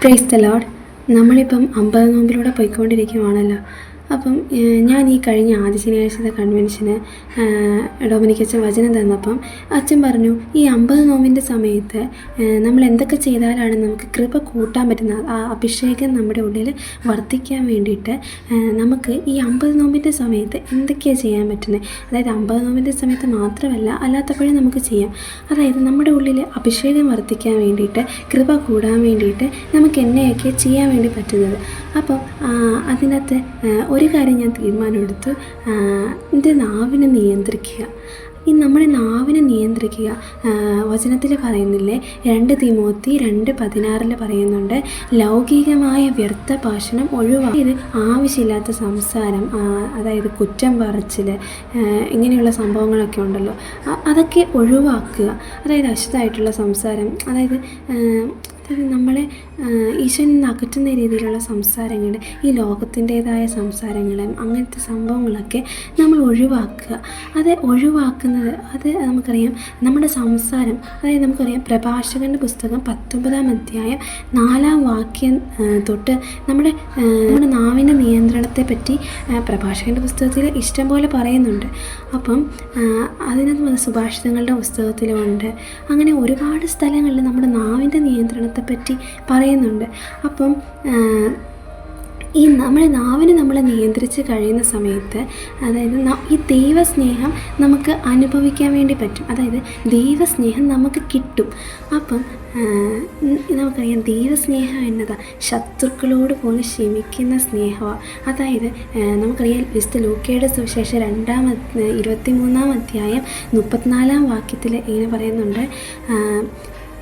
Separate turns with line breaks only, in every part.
Praise the load നമ്മളിപ്പം അമ്പത് നോമ്പിലൂടെ പോയിക്കൊണ്ടിരിക്കുവാണല്ലോ. അപ്പം ഞാൻ ഈ കഴിഞ്ഞ ആദ്യ ശനിയാഴ്ചത്തെ കൺവെൻഷന് ഡൊമിനിക് അച്ഛൻ വചനം തന്നപ്പം അച്ഛൻ പറഞ്ഞു ഈ അമ്പത് നോമ്പിന്റെ സമയത്ത് നമ്മൾ എന്തൊക്കെ ചെയ്താലാണ് നമുക്ക് കൃപ കൂട്ടാൻ പറ്റുന്ന ആ അഭിഷേകം നമ്മുടെ ഉള്ളിൽ വർദ്ധിക്കാൻ വേണ്ടിയിട്ട് നമുക്ക് ഈ അമ്പത് നോമ്പിന്റെ സമയത്ത് എന്തൊക്കെയാണ് ചെയ്യാൻ പറ്റുന്നത് അതായത് അമ്പത് നോമ്പിന്റെ സമയത്ത് മാത്രമല്ല അല്ലാത്തപ്പോഴും നമുക്ക് ചെയ്യാം. അതായത് നമ്മുടെ ഉള്ളിൽ അഭിഷേകം വർദ്ധിക്കാൻ വേണ്ടിയിട്ട് കൃപ കൂടാൻ വേണ്ടിയിട്ട് നമുക്ക് എന്നെയൊക്കെ ചെയ്യാൻ വേണ്ടി പറ്റുന്നത്. അപ്പോൾ അതിനകത്ത് ഒരു കാര്യം ഞാൻ തീരുമാനമെടുത്ത് എന്റെ നാവിനെ നിയന്ത്രിക്കുക. ഈ നമ്മുടെ നാവിനെ നിയന്ത്രിക്കുക. വചനത്തിൽ പറയുന്നില്ലേ രണ്ട് തിമോത്തി രണ്ട് പതിനാറിൽ പറയുന്നുണ്ട് ലൗകികമായ വ്യർത്ഥ ഭാഷണം ഒഴിവാക്കി ഇത് ആവശ്യമില്ലാത്ത സംസാരം അതായത് കുറ്റം പറച്ചിൽ ഇങ്ങനെയുള്ള സംഭവങ്ങളൊക്കെ ഉണ്ടല്ലോ. അതൊക്കെ ഒഴിവാക്കുക. അതായത് അശുദ്ധമായിട്ടുള്ള സംസാരം അതായത് നമ്മളെ ഈശ്വരൻ അകറ്റുന്ന രീതിയിലുള്ള സംസാരങ്ങൾ ഈ ലോകത്തിന്റേതായ സംസാരങ്ങൾ അങ്ങനത്തെ സംഭവങ്ങളൊക്കെ നമ്മൾ ഒഴിവാക്കുക. അത് ഒഴിവാക്കുന്നത് അത് നമുക്കറിയാം നമ്മുടെ സംസാരം അതായത് നമുക്കറിയാം പ്രഭാഷകന്റെ പുസ്തകം പത്തൊമ്പതാം അധ്യായം നാലാം വാക്യം തൊട്ട് നമ്മുടെ നമ്മുടെ നാവിന്റെ നിയന്ത്രണത്തെ പറ്റി പ്രഭാഷകന്റെ പുസ്തകത്തിൽ ഇഷ്ടംപോലെ പറയുന്നുണ്ട്. അപ്പം അതിനകത്ത് സുഭാഷിതങ്ങളുടെ പുസ്തകത്തിലുമുണ്ട് അങ്ങനെ ഒരുപാട് സ്ഥലങ്ങളിൽ നമ്മുടെ നാവിന്റെ നിയന്ത്രണത്തെ പറ്റി പറയുന്നുണ്ട്. അപ്പം ഈ നമ്മൾ നാവിനെ നമ്മൾ നിയന്ത്രിച്ച് കഴിയുന്ന സമയത്ത് അതായത് ഈ ദൈവസ്നേഹം നമുക്ക് അനുഭവിക്കാൻ വേണ്ടി പറ്റും. അതായത് ദൈവസ്നേഹം നമുക്ക് കിട്ടും. അപ്പം നമുക്കറിയാം ദൈവസ്നേഹം എന്നതാ ശത്രുക്കളോട് പോലും ക്ഷമിക്കുന്ന സ്നേഹമാണ് അതായത് നമുക്കറിയാം വിശുദ്ധ ലൂക്കയുടെ സുവിശേഷം രണ്ടാം ഇരുപത്തി മൂന്നാം അധ്യായം മുപ്പത്തിനാലാം വാക്യത്തിൽ ഇങ്ങനെ പറയുന്നുണ്ട്.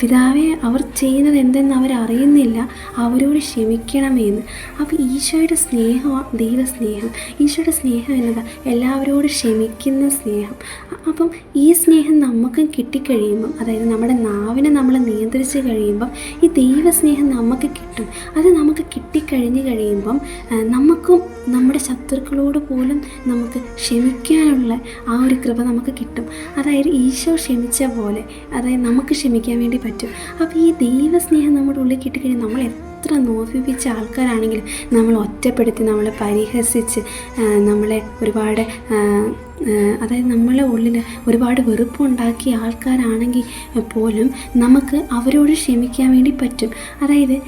പിതാവെ അവർ ചെയ്യുന്നത് എന്തെന്ന് അവരറിയുന്നില്ല. അവരോട് ക്ഷമിക്കണമെന്ന്. അപ്പോൾ ഈശോയുടെ സ്നേഹമാണ് ദൈവസ്നേഹം. ഈശോയുടെ സ്നേഹം എന്നതാ എല്ലാവരോടും ക്ഷമിക്കുന്ന സ്നേഹം. അപ്പം ഈ സ്നേഹം നമുക്കും കിട്ടിക്കഴിയുമ്പം അതായത് നമ്മുടെ നാവിനെ നമ്മൾ നിയന്ത്രിച്ച് കഴിയുമ്പം ഈ ദൈവസ്നേഹം നമുക്ക് കിട്ടും. അത് നമുക്ക് കിട്ടിക്കഴിഞ്ഞ് കഴിയുമ്പം നമുക്കും നമ്മുടെ ശത്രുക്കളോട് പോലും നമുക്ക് ക്ഷമിക്കാനുള്ള ആ ഒരു കൃപ നമുക്ക് കിട്ടും. അതായത് ഈശോ ക്ഷമിച്ച പോലെ അതായത് നമുക്ക് ക്ഷമിക്കാൻ വേണ്ടി പറ്റും. അപ്പോൾ ഈ ദൈവസ്നേഹം നമ്മുടെ ഉള്ളിൽ കിട്ടിക്കഴിഞ്ഞാൽ നമ്മൾ എത്ര നോവിപ്പിച്ച ആൾക്കാരാണെങ്കിലും നമ്മൾ ഒറ്റപ്പെടുത്തി നമ്മളെ പരിഹസിച്ച് നമ്മളെ ഒരുപാട് അതായത് നമ്മളെ ഉള്ളിൽ ഒരുപാട് വെറുപ്പുണ്ടാക്കിയ ആൾക്കാരാണെങ്കിൽ പോലും നമുക്ക് അവരോട് ക്ഷമിക്കാൻ വേണ്ടി പറ്റും. അതായത്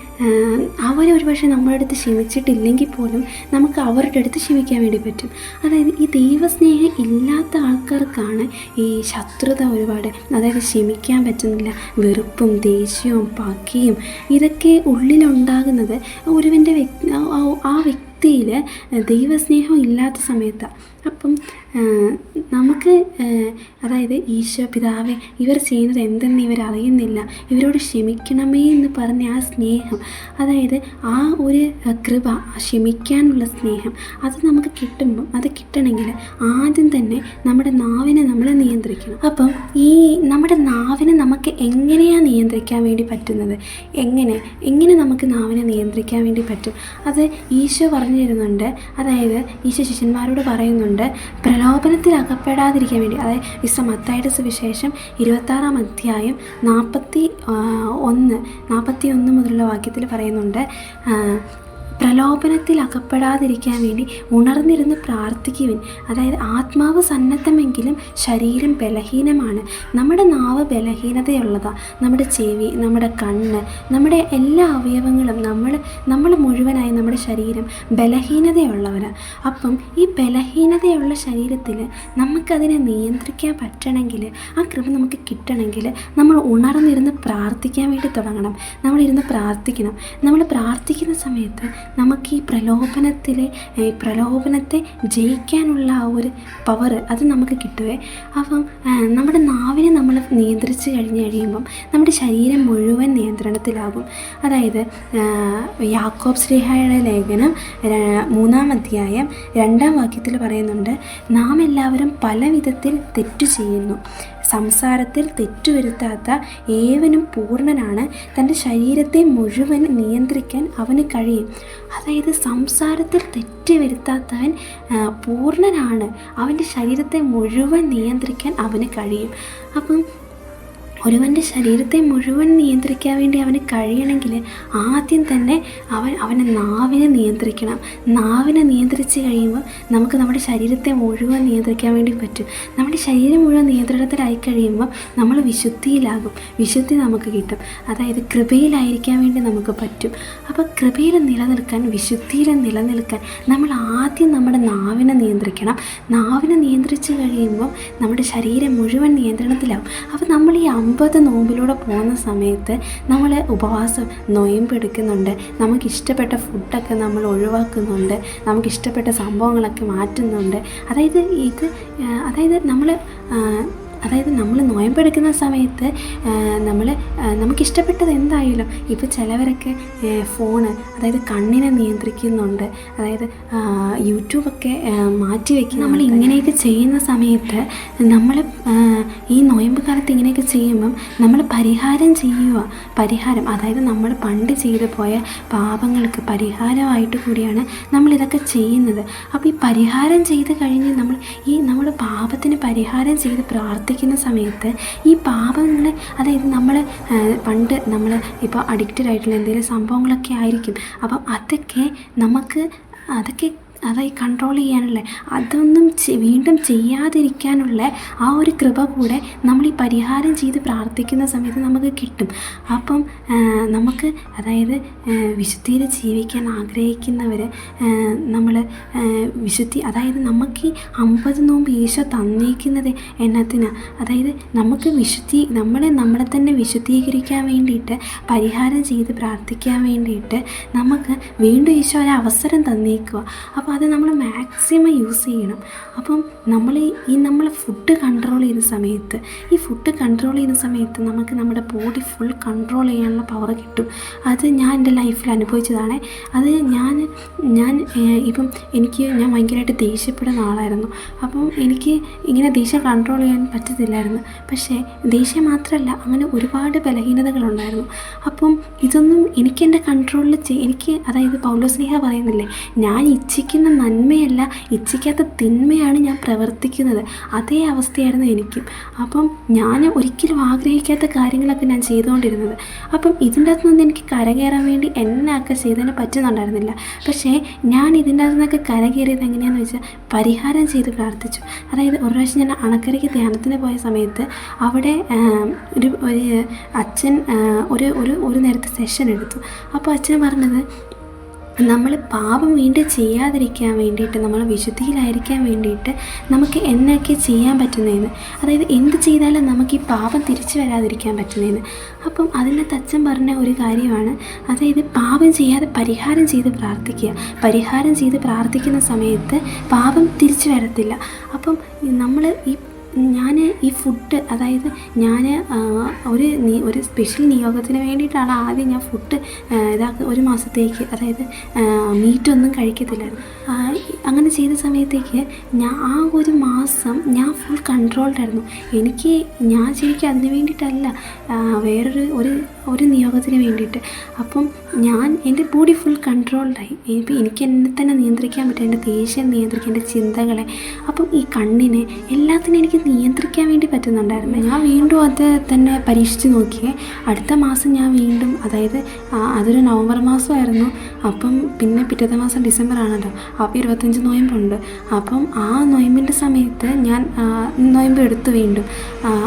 അവർ ഒരുപക്ഷെ നമ്മുടെ അടുത്ത് ക്ഷമിച്ചിട്ടില്ലെങ്കിൽ പോലും നമുക്ക് അവരുടെ അടുത്ത് ക്ഷമിക്കാൻ വേണ്ടി പറ്റും. അതായത് ഈ ദൈവസ്നേഹം ഇല്ലാത്ത ആൾക്കാർക്കാണ് ഈ ശത്രുത ഒരുപാട്. അതായത് ക്ഷമിക്കാൻ പറ്റുന്നില്ല. വെറുപ്പും ദേഷ്യവും പകയും ഇതൊക്കെ ഉള്ളിലുണ്ടാകുന്നത് ഒരുവന്റെ വ്യക്തി ആ- ആ വ്യക്തിയിൽ ദൈവസ്നേഹം ഇല്ലാത്ത സമയത്താണ് അപ്പം നമുക്ക് അതായത് ഈശോ പിതാവെ ഇവർ ചെയ്യുന്നത് എന്തെന്ന് ഇവർ അറിയുന്നില്ല. ഇവരോട് ക്ഷമിക്കണമേ എന്ന് പറഞ്ഞ ആ സ്നേഹം അതായത് ആ ഒരു കൃപ ക്ഷമിക്കാനുള്ള സ്നേഹം അത് നമുക്ക് കിട്ടുമ്പം അത് കിട്ടണമെങ്കിൽ ആദ്യം തന്നെ നമ്മുടെ നാവിനെ നമ്മൾ നിയന്ത്രിക്കണം. അപ്പം ഈ നമ്മുടെ നാവിനെ നമുക്ക് എങ്ങനെയാണ് നിയന്ത്രിക്കാൻ വേണ്ടി പറ്റുന്നത്? എങ്ങനെ എങ്ങനെ നമുക്ക് നാവിനെ നിയന്ത്രിക്കാൻ വേണ്ടി പറ്റും? അത് ഈശോ പറഞ്ഞു തരുന്നുണ്ട് അതായത് ഈശോ ശിഷ്യന്മാരോട് പറയുന്നുണ്ട് പ്രലോഭനത്തിൽ അകപ്പെടാതിരിക്കാൻ വേണ്ടി. അതായത് വിശ്വ മത്തായുടെ സുവിശേഷം ഇരുപത്താറാം അധ്യായം നാൽപ്പത്തി ഒന്ന് നാൽപ്പത്തി ഒന്ന് മുതലുള്ള വാക്യത്തിൽ പറയുന്നുണ്ട് പ്രലോഭനത്തിൽ അകപ്പെടാതിരിക്കാൻ വേണ്ടി ഉണർന്നിരുന്ന് പ്രാർത്ഥിക്കുവിൻ. അതായത് ആത്മാവ് സന്നദ്ധമെങ്കിലും ശരീരം ബലഹീനമാണ്. നമ്മുടെ നാവ് ബലഹീനതയുള്ളതാണ് നമ്മുടെ ചെവി നമ്മുടെ കണ്ണ് നമ്മുടെ എല്ലാ അവയവങ്ങളും നമ്മൾ നമ്മൾ മുഴുവനായി നമ്മുടെ ശരീരം ബലഹീനതയുള്ളവരാണ് അപ്പം ഈ ബലഹീനതയുള്ള ശരീരത്തിൽ നമുക്കതിനെ നിയന്ത്രിക്കാൻ പറ്റണമെങ്കിൽ ആ കൃപ നമുക്ക് കിട്ടണമെങ്കിൽ നമ്മൾ ഉണർന്നിരുന്ന് പ്രാർത്ഥിക്കാൻ വേണ്ടി തുടങ്ങണം. നമ്മളിരുന്ന് പ്രാർത്ഥിക്കണം. നമ്മൾ പ്രാർത്ഥിക്കുന്ന സമയത്ത് നമുക്ക് ഈ പ്രലോഭനത്തിലെ ഈ പ്രലോഭനത്തെ ജയിക്കാനുള്ള ആ ഒരു പവർ അത് നമുക്ക് കിട്ടുവേ. അപ്പം നമ്മുടെ നാവിനെ നമ്മൾ നിയന്ത്രിച്ച് കഴിഞ്ഞ് കഴിയുമ്പം നമ്മുടെ ശരീരം മുഴുവൻ നിയന്ത്രണത്തിലാകും. അതായത് യാക്കോബ് ശ്രീഹായുടെ ലേഖനം മൂന്നാം അധ്യായം രണ്ടാം വാക്യത്തിൽ പറയുന്നുണ്ട് നാം എല്ലാവരും പല വിധത്തിൽ തെറ്റു ചെയ്യുന്നു. സംസാരത്തിൽ തെറ്റുവരുത്താത്ത ഏവനും പൂർണനാണ്. തന്റെ ശരീരത്തെ മുഴുവൻ നിയന്ത്രിക്കാൻ അവന് കഴിയും. അതായത് സംസാരത്തിൽ തെറ്റ് വരുത്താത്തവൻ പൂർണനാണ്. അവന്റെ ശരീരത്തെ മുഴുവൻ നിയന്ത്രിക്കാൻ അവന് കഴിയും. അപ്പം ഒരുവന്റെ ശരീരത്തെ മുഴുവൻ നിയന്ത്രിക്കാൻ വേണ്ടി അവന് കഴിയണമെങ്കിൽ ആദ്യം തന്നെ അവൻ അവന്റെ നാവിനെ നിയന്ത്രിക്കണം. നാവിനെ നിയന്ത്രിച്ച് കഴിയുമ്പോൾ നമുക്ക് നമ്മുടെ ശരീരത്തെ മുഴുവൻ നിയന്ത്രിക്കാൻ വേണ്ടി പറ്റും. നമ്മുടെ ശരീരം മുഴുവൻ നിയന്ത്രണത്തിലായി കഴിയുമ്പോൾ നമ്മൾ വിശുദ്ധിയിലാകും. വിശുദ്ധി നമുക്ക് കിട്ടും. അതായത് കൃപയിലായിരിക്കാൻ വേണ്ടി നമുക്ക് പറ്റും. അപ്പോൾ കൃപയിൽ നിലനിൽക്കാൻ വിശുദ്ധിയിൽ നിലനിൽക്കാൻ നമ്മൾ ആദ്യം നമ്മുടെ നാവിനെ നിയന്ത്രിക്കണം. നാവിനെ നിയന്ത്രിച്ച് കഴിയുമ്പോൾ നമ്മുടെ ശരീരം മുഴുവൻ നിയന്ത്രണത്തിലാവും അപ്പോൾ നമ്മൾ ഈ അമ്പത് നോമ്പിലൂടെ പോകുന്ന സമയത്ത് നമ്മൾ ഉപവാസം നൊയമ്പെടുക്കുന്നുണ്ട്. നമുക്ക് ഇഷ്ടപ്പെട്ട ഫുഡൊക്കെ നമ്മൾ ഒഴിവാക്കുന്നുണ്ട്. നമുക്കിഷ്ടപ്പെട്ട സംഭവങ്ങളൊക്കെ മാറ്റുന്നുണ്ട്. അതായത് ഇത് അതായത് നമ്മൾ അതായത് നമ്മൾ നോയമ്പെടുക്കുന്ന സമയത്ത് നമ്മൾ നമുക്കിഷ്ടപ്പെട്ടത് എന്തായാലും ഇപ്പോൾ ചിലവരൊക്കെ ഫോണ് അതായത് കണ്ണിനെ നിയന്ത്രിക്കുന്നുണ്ട്. അതായത് യൂട്യൂബൊക്കെ മാറ്റി വയ്ക്കും നമ്മൾ ഇങ്ങനെയൊക്കെ ചെയ്യുന്ന സമയത്ത് നമ്മൾ ഈ നോയമ്പ് കാലത്ത് ഇങ്ങനെയൊക്കെ ചെയ്യുമ്പം നമ്മൾ പരിഹാരം ചെയ്യുക. പരിഹാരം അതായത് നമ്മൾ പണ്ട് ചെയ്തു പോയ പാപങ്ങൾക്ക് പരിഹാരമായിട്ട് കൂടിയാണ് നമ്മളിതൊക്കെ ചെയ്യുന്നത്. അപ്പോൾ ഈ പരിഹാരം ചെയ്ത് കഴിഞ്ഞ് നമ്മൾ ഈ നമ്മുടെ പാപത്തിന് പരിഹാരം ചെയ്ത് പ്രാർത്ഥിക്കുന്ന സമയത്ത് ഈ പാപങ്ങൾ അതായത് നമ്മൾ പണ്ട് നമ്മൾ ഇപ്പോൾ അഡിക്റ്റഡ് ആയിട്ടുള്ള എന്തെങ്കിലും സംഭവങ്ങളൊക്കെ ആയിരിക്കും. അപ്പം അതൊക്കെ നമുക്ക് അതൊക്കെ അതായി കൺട്രോൾ ചെയ്യാനുള്ള അതൊന്നും വീണ്ടും ചെയ്യാതിരിക്കാനുള്ള ആ ഒരു കൃപ കൂടെ നമ്മൾ ഈ പരിഹാരം ചെയ്ത് പ്രാർത്ഥിക്കുന്ന സമയത്ത് നമുക്ക് കിട്ടും. അപ്പം നമുക്ക് അതായത് വിശുദ്ധിയിൽ ജീവിക്കാൻ ആഗ്രഹിക്കുന്നവർ നമ്മൾ വിശുദ്ധി അതായത് നമുക്ക് ഈ അമ്പത് നോമ്പ് ഈശോ തന്നേക്കുന്നത് എന്നതിനാണ് അതായത് നമുക്ക് വിശുദ്ധി നമ്മളെ നമ്മളെ തന്നെ വിശുദ്ധീകരിക്കാൻ വേണ്ടിയിട്ട് പരിഹാരം ചെയ്ത് പ്രാർത്ഥിക്കാൻ വേണ്ടിയിട്ട് നമുക്ക് വീണ്ടും ഈശോ ഒരു അവസരം തന്നേക്കുക. അപ്പോൾ അത് നമ്മൾ മാക്സിമം യൂസ് ചെയ്യണം. അപ്പം നമ്മൾ ഈ- നമ്മൾ ഫുഡ് കൺട്രോൾ ചെയ്യുന്ന സമയത്ത് ഈ ഫുഡ് കൺട്രോൾ ചെയ്യുന്ന സമയത്ത് നമുക്ക് നമ്മുടെ ബോഡി ഫുൾ കൺട്രോൾ ചെയ്യാനുള്ള പവർ കിട്ടും. അത് ഞാൻ എന്റെ ലൈഫിൽ അനുഭവിച്ചതാണ്. അത് ഞാൻ ഞാൻ ഇപ്പം എനിക്ക് ഞാൻ ഭയങ്കരമായിട്ട് ദേഷ്യപ്പെടുന്ന ആളായിരുന്നു. അപ്പം എനിക്ക് ഇങ്ങനെ ദേഷ്യം കൺട്രോൾ ചെയ്യാൻ പറ്റത്തില്ലായിരുന്നു. പക്ഷേ ദേഷ്യം മാത്രമല്ല അങ്ങനെ ഒരുപാട് ബലഹീനതകളുണ്ടായിരുന്നു അപ്പം ഇതൊന്നും എനിക്ക് എന്റെ കൺട്രോളിൽ എനിക്ക് അതായത് പൗലോസ്നേഹ പറയുന്നില്ലേ ഞാൻ ഇച്ഛിക്കുന്ന നന്മയല്ല ഇച്ഛിക്കാത്ത തിന്മയാണ് ഞാൻ പ്രവർത്തിക്കുന്നത്. അതേ അവസ്ഥയായിരുന്നു എനിക്കും. അപ്പം ഞാൻ ഒരിക്കലും ആഗ്രഹിക്കാത്ത കാര്യങ്ങളൊക്കെ ഞാൻ ചെയ്തുകൊണ്ടിരുന്നത്. അപ്പം ഇതിന്റെ അകത്തു നിന്ന് എനിക്ക് കരകയറാൻ വേണ്ടി എന്നൊക്കെ ചെയ്തതിന് പറ്റുന്നുണ്ടായിരുന്നില്ല. പക്ഷേ ഞാൻ ഇതിന്റെ അകത്തു നിന്നൊക്കെ കരകയറിയത് എങ്ങനെയാണെന്ന് വെച്ചാൽ പരിഹാരം ചെയ്ത് പ്രാർത്ഥിച്ചു. അതായത് ഒരു പ്രാവശ്യം ഞാൻ അണക്കരയ്ക്ക് ധ്യാനത്തിന് പോയ സമയത്ത് അവിടെ ഒരു ഒരു അച്ഛൻ ഒരു ഒരു ഒരു നേരത്തെ സെഷൻ എടുത്തു. അപ്പോൾ അച്ഛൻ പറഞ്ഞത് നമ്മൾ പാപം വീണ്ടും ചെയ്യാതിരിക്കാൻ വേണ്ടിയിട്ട് നമ്മൾ വിശുദ്ധിയിലായിരിക്കാൻ വേണ്ടിയിട്ട് നമുക്ക് എന്നൊക്കെ ചെയ്യാൻ പറ്റുന്നതെന്ന്. അതായത് എന്ത് ചെയ്താലും നമുക്ക് ഈ പാപം തിരിച്ചു വരാതിരിക്കാൻ പറ്റുന്നതെന്ന്. അപ്പം അതിനകത്ത് അച്ഛൻ പറഞ്ഞ ഒരു കാര്യമാണ് അതായത് പാപം ചെയ്യാതെ പരിഹാരം ചെയ്ത് പ്രാർത്ഥിക്കുക. പരിഹാരം ചെയ്ത് പ്രാർത്ഥിക്കുന്ന സമയത്ത് പാപം തിരിച്ചു വരത്തില്ല. അപ്പം നമ്മൾ ഈ ഞാൻ ഈ ഫുഡ് അതായത് ഞാൻ ഒരു ഒരു സ്പെഷ്യൽ നിയോഗത്തിന് വേണ്ടിയിട്ടാണ് ആദ്യം ഞാൻ ഫുഡ് ഇതാക്കുക ഒരു മാസത്തേക്ക് അതായത് മീറ്റൊന്നും കഴിക്കത്തില്ലായിരുന്നു. അങ്ങനെ ചെയ്ത സമയത്തേക്ക് ഞാൻ ആ ഒരു മാസം ഞാൻ ഫുൾ കൺട്രോൾഡ് ആയിരുന്നു. എനിക്ക് ഞാൻ ശരിക്കും അതിന് വേണ്ടിയിട്ടല്ല വേറൊരു ഒരു ഒരു നിയോഗത്തിന് വേണ്ടിയിട്ട്. അപ്പം ഞാൻ എന്റെ ബോഡി ഫുൾ കൺട്രോൾഡായി ഇപ്പം എനിക്ക് എന്നെ തന്നെ നിയന്ത്രിക്കാൻ പറ്റും എന്റെ ദേഷ്യം നിയന്ത്രിക്കാൻ എന്റെ ചിന്തകളെ. അപ്പം ഈ കണ്ണിനെ എല്ലാത്തിനും എനിക്ക് നിയന്ത്രിക്കാൻ വേണ്ടി പറ്റുന്നുണ്ടായിരുന്നു. ഞാൻ വീണ്ടും അത് തന്നെ പരീക്ഷിച്ച് നോക്കിയേ. അടുത്ത മാസം ഞാൻ വീണ്ടും അതായത് അതൊരു നവംബർ മാസമായിരുന്നു. അപ്പം പിന്നെ പിറ്റത്തെ മാസം ഡിസംബർ ആണല്ലോ അപ്പോൾ ഇരുപത്തഞ്ച് നോയമ്പുണ്ട് അപ്പം ആ നൊയമ്പിന്റെ സമയത്ത് ഞാൻ നൊയമ്പ് എടുത്ത് വീണ്ടും.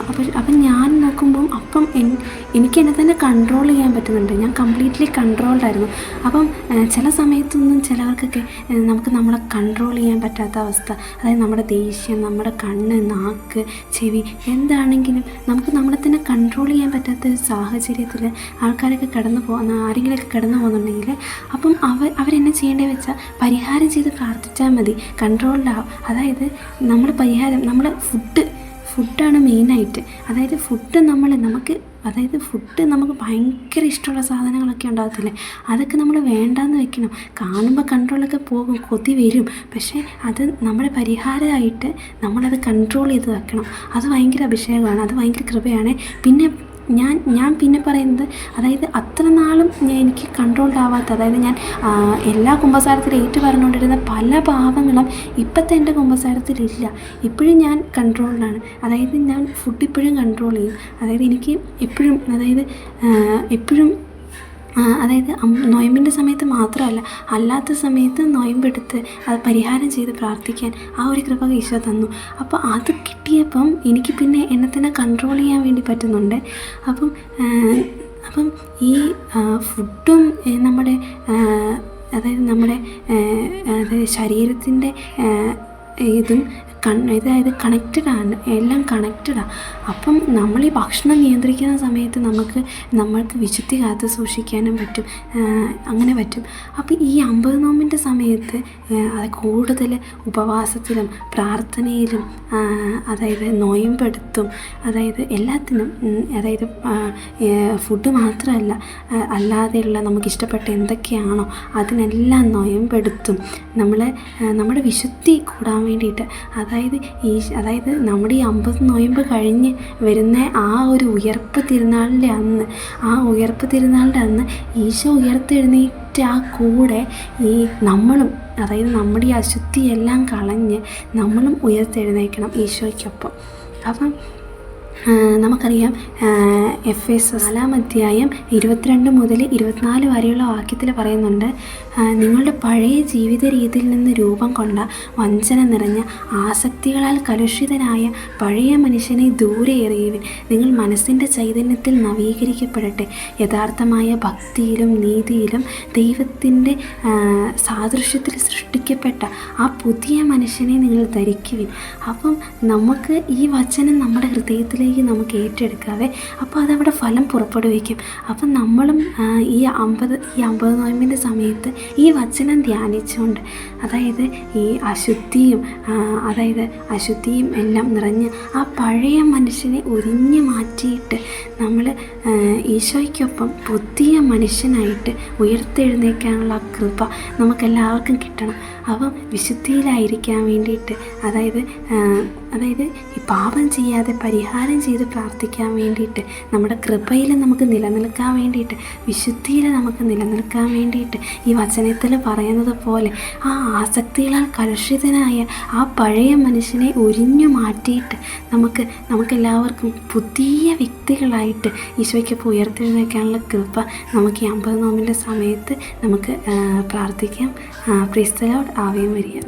അപ്പം അപ്പം ഞാൻ നോക്കുമ്പം എൻ- എനിക്ക് എന്നെ തന്നെ കൺട്രോൾ ചെയ്യാൻ പറ്റുന്നുണ്ട്. ഞാൻ കംപ്ലീറ്റ്ലി കൺട്രോൾഡ് ആയിരുന്നു. അപ്പം ചില സമയത്തൊന്നും ചിലവർക്കൊക്കെ നമുക്ക് നമ്മളെ കൺട്രോൾ ചെയ്യാൻ പറ്റാത്ത അവസ്ഥ. അതായത് നമ്മുടെ ദേഷ്യം നമ്മുടെ കണ്ണ് നാക്ക് ചെവി എന്താണെങ്കിലും നമുക്ക് നമ്മളെ തന്നെ കൺട്രോൾ ചെയ്യാൻ പറ്റാത്ത ഒരു സാഹചര്യത്തിൽ ആൾക്കാരൊക്കെ കടന്നു പോകുന്ന ആരെങ്കിലുമൊക്കെ കടന്നു പോകുന്നുണ്ടെങ്കിൽ അപ്പം അവർ അവരെന്നെ ചെയ്യേണ്ടത് വെച്ചാൽ പരിഹാരം ചെയ്ത് പ്രാർത്ഥിച്ചാൽ മതി. കൺട്രോൾഡാവും അതായത് നമ്മൾ പരിഹാരം നമ്മൾ ഫുഡ് ഫുഡാണ് മെയിനായിട്ട് അതായത് ഫുഡ് നമ്മൾ നമുക്ക് അതായത് ഫുഡ് നമുക്ക് ഭയങ്കര ഇഷ്ടമുള്ള സാധനങ്ങളൊക്കെ ഉണ്ടാകത്തില്ലേ? അതൊക്കെ നമ്മൾ വേണ്ടാന്ന് വെക്കണം. കാണുമ്പോൾ കൺട്രോളൊക്കെ പോകും കൊതി വരും. പക്ഷേ അത് നമ്മുടെ പരിഹാരമായിട്ട് നമ്മളത് കൺട്രോൾ ചെയ്ത് വെക്കണം. അത് ഭയങ്കര അഭിഷേകമാണ് അത് ഭയങ്കര കൃപയാണ്. പിന്നെ ഞാൻ ഞാൻ പിന്നെ പറയുന്നത് അതായത് അത്ര നാളും എനിക്ക് കൺട്രോൾഡ് ആവാത്ത അതായത് ഞാൻ എല്ലാ കുംഭസാരത്തിലും ഏറ്റു പറഞ്ഞുകൊണ്ടിരുന്ന പല ഭാവങ്ങളും ഇപ്പോഴത്തെ എന്റെ കുംഭസാരത്തിലില്ല ഇപ്പോഴും ഞാൻ കൺട്രോളിലാണ് അതായത് ഞാൻ ഫുഡ് ഇപ്പോഴും കൺട്രോൾ ചെയ്യും. അതായത് എനിക്ക് എപ്പോഴും അതായത് എപ്പോഴും അതായത് നൊയമ്പിന്റെ സമയത്ത് മാത്രമല്ല അല്ലാത്ത സമയത്ത് നൊയമ്പെടുത്ത് അത് പരിഹാരം ചെയ്ത് പ്രാർത്ഥിക്കാൻ ആ ഒരു കൃപ ഈശോ തന്നു. അപ്പോൾ അത് കിട്ടിയപ്പം എനിക്ക് പിന്നെ എന്നെ തന്നെ കൺട്രോൾ ചെയ്യാൻ വേണ്ടി പറ്റുന്നുണ്ട്. അപ്പം അപ്പം ഈ ഫുഡും നമ്മുടെ അതായത് നമ്മുടെ അതായത് ശരീരത്തിന്റെ ഇതും കൺ അതായത് കണക്റ്റഡാണ് എല്ലാം കണക്റ്റഡാണ് അപ്പം നമ്മൾ ഈ ഭക്ഷണം നിയന്ത്രിക്കുന്ന സമയത്ത് നമുക്ക് നമ്മൾക്ക് വിശുദ്ധി കാത്തു സൂക്ഷിക്കാനും പറ്റും. അങ്ങനെ പറ്റും. അപ്പം ഈ അമ്പത് നോമ്പിന്റെ സമയത്ത് കൂടുതൽ ഉപവാസത്തിലും പ്രാർത്ഥനയിലും അതായത് നോയമ്പെടുത്തും അതായത് എല്ലാത്തിനും അതായത് ഫുഡ് മാത്രമല്ല അല്ലാതെയുള്ള നമുക്ക് ഇഷ്ടപ്പെട്ട എന്തൊക്കെയാണോ അതിനെല്ലാം നോയമ്പെടുത്തും. നമ്മൾ നമ്മുടെ വിശുദ്ധി കൂടാൻ വേണ്ടിയിട്ട്. അതായത് ഈ അതായത് നമ്മുടെ ഈ അമ്പത് നോയമ്പ് കഴിഞ്ഞ് വരുന്ന ആ ഒരു ഉയർപ്പ് തിരുനാളിന്റെ അന്ന് ആ ഉയർപ്പ് തിരുനാളിന്റെ അന്ന് ഈശോ ഉയർത്തെഴുന്നേറ്റ ആ കൂടെ ഈ നമ്മളും അതായത് നമ്മുടെ ഈ അശുദ്ധിയെല്ലാം കളഞ്ഞ് നമ്മളും ഉയർത്തെഴുന്നേക്കണം ഈശോയ്ക്കൊപ്പം. അപ്പം നമുക്കറിയാം എഫ് എസ് നാലാം അധ്യായം ഇരുപത്തിരണ്ട് മുതൽ ഇരുപത്തിനാല് വരെയുള്ള വാക്യത്തിൽ പറയുന്നുണ്ട് നിങ്ങളുടെ പഴയ ജീവിത രീതിയിൽ നിന്ന് രൂപം കൊണ്ട വഞ്ചന നിറഞ്ഞ ആസക്തികളാൽ കലുഷിതനായ പഴയ മനുഷ്യനെ ദൂരെ എറിയുവിൻ. നിങ്ങൾ മനസ്സിന്റെ ചൈതന്യത്തിൽ നവീകരിക്കപ്പെടട്ടെ. യഥാർത്ഥമായ ഭക്തിയിലും നീതിയിലും ദൈവത്തിന്റെ സാദൃശ്യത്തിൽ സൃഷ്ടിക്കപ്പെട്ട ആ പുതിയ മനുഷ്യനെ നിങ്ങൾ ധരിക്കുവിൻ. അപ്പം നമുക്ക് ഈ വചനം നമ്മുടെ ഹൃദയത്തിലേക്ക് നമുക്ക് ഏറ്റെടുക്കാതെ അപ്പോൾ അതവിടെ ഫലം പുറപ്പെടുവിക്കും. അപ്പം നമ്മളും ഈ അമ്പത് ഈ അമ്പത് നോയമ്പിന്റെ സമയത്ത് ഈ വചനം ധ്യാനിച്ചുകൊണ്ട് അതായത് ഈ അശുദ്ധിയും അതായത് അശുദ്ധിയും എല്ലാം നിറഞ്ഞ് ആ പഴയ മനുഷ്യനെ ഉരിഞ്ഞു മാറ്റിയിട്ട് നമ്മൾ ഈശോയ്ക്കൊപ്പം പുതിയ മനുഷ്യനായിട്ട് ഉയർത്തെഴുന്നേക്കാനുള്ള കൃപ നമുക്കെല്ലാവർക്കും കിട്ടണം. അപ്പം വിശുദ്ധിയിലായിരിക്കാൻ വേണ്ടിയിട്ട് അതായത് അതായത് ഈ പാപം ചെയ്യാതെ പരിഹാരം ചെയ്ത് പ്രാർത്ഥിക്കാൻ വേണ്ടിയിട്ട് നമ്മുടെ കൃപയിൽ നമുക്ക് നിലനിൽക്കാൻ വേണ്ടിയിട്ട് വിശുദ്ധിയിൽ നമുക്ക് നിലനിൽക്കാൻ വേണ്ടിയിട്ട് ഈ വചനത്തിൽ പറയുന്നത് പോലെ ആ ആസക്തികളാൽ കലുഷിതനായ ആ പഴയ മനുഷ്യനെ ഉരിഞ്ഞു മാറ്റിയിട്ട് നമുക്ക് നമുക്കെല്ലാവർക്കും പുതിയ വ്യക്തികളായിട്ട് ഈശോയ്ക്കൊപ്പം ഉയർത്തെഴുന്നേക്കാനുള്ള കൃപ നമുക്ക് ഈ അമ്പത് നോമ്പിന്റെ സമയത്ത് നമുക്ക് പ്രാർത്ഥിക്കാം. പ്രിസ്തലോട് ആവേം വരിക